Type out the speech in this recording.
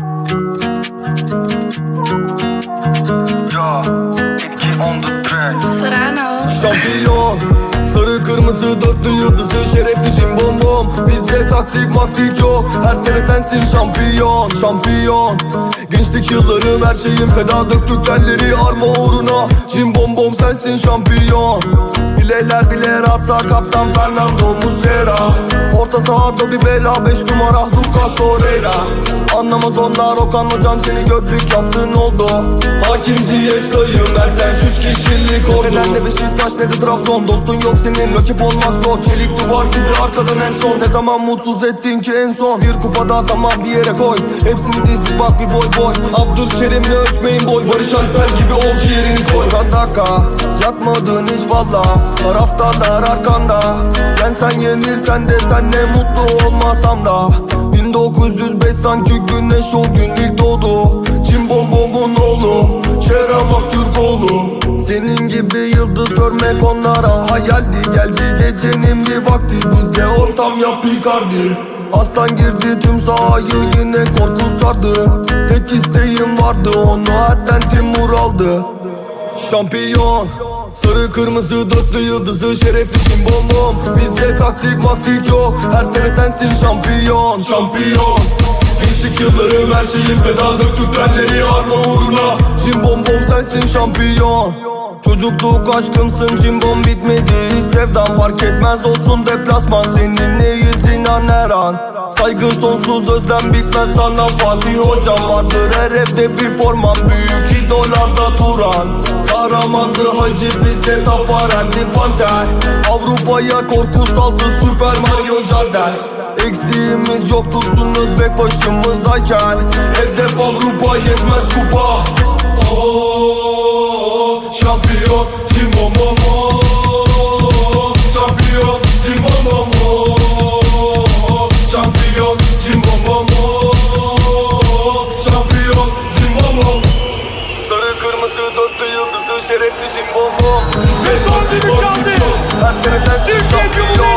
Yo, etki on the track. Serrano. Şampiyon Sarı kırmızı dörtlü yıldızı şerefli cim bom bom. Bizde taktik maktik yok. Her sene sensin şampiyon Şampiyon. Gençlik yıllarım her şeyim feda. Döktük telleri arma uğruna. Cim bom bom sensin şampiyon Atsa kaptan Fernando Muslera. Orta sahada bir bela 5 numara Lucas Torreira. Anlamaz onlar Okan hocam seni gördük yaptığın oldu. Hakim Ziyech dayı Mertens 3 kişilik ordu Neden ne Beşiktaş ne de Trabzon. Dostun yok senin rakip olmak zor. Çelik duvar gibi arkadan en son. Ne zaman mutsuz ettin ki en son? Bir kupada tamam bir yere koy. Hepsini dizdik bak bir boy boy. Abdülkerim'le ölçmeyin boy. Barış Alper gibi ol ciğerini koy Radaka Yatmadın hiç valla Taraftarlar arkanda. Yensen yenilsen de sen ne mutlu olmasam da. 1905 sanki güneş o gün ilk doğdu Çin bombomun oğlu Kerem Aktürkoğlu Senin gibi yıldız görmek onlara hayaldi. Geldi gecenin bir vakti bize ortam yap Icardi Aslan girdi tüm sahayı yine korku sardı. Tek isteğim vardı onu Erden Timur aldı Şampiyon. Sarı kırmızı dörtlü yıldızı şerefli cim bom bom. Bizde taktik maktik yok. Her sene sensin şampiyon. Şampiyon. Gençlik yıllarım her şeyim feda. Döktük telleri arma uğruna. Cim bom bom sensin şampiyon. Çocukluk aşkımsın cimbom bitmedi. Sevdam fark etmez olsun deplasman. Seninleyiz inan her an. Saygı sonsuz özlem bitmez. Sana Fatih hocam vardır. Her evde bir forman Büyük idollarda Turan Kahramandı hacı bizde Tafarelli Panter. Avrupa'ya korku saldı Süper Mario Jardel. Eksiğimiz yok tutsunuz bek başımızdayken. Hedef Avrupa yetmez kupa. Oo, Şampiyon Cimbo Momo. Şampiyon Cimbo Momo. Şampiyon Cimbo Momo. Şampiyon Cimbo Momo. Sarı kırmızı dörtlü yıldızı şerefli Cimbo Momo Ve son düdük çaldı. Her sene sensin Türkiye Şampiyon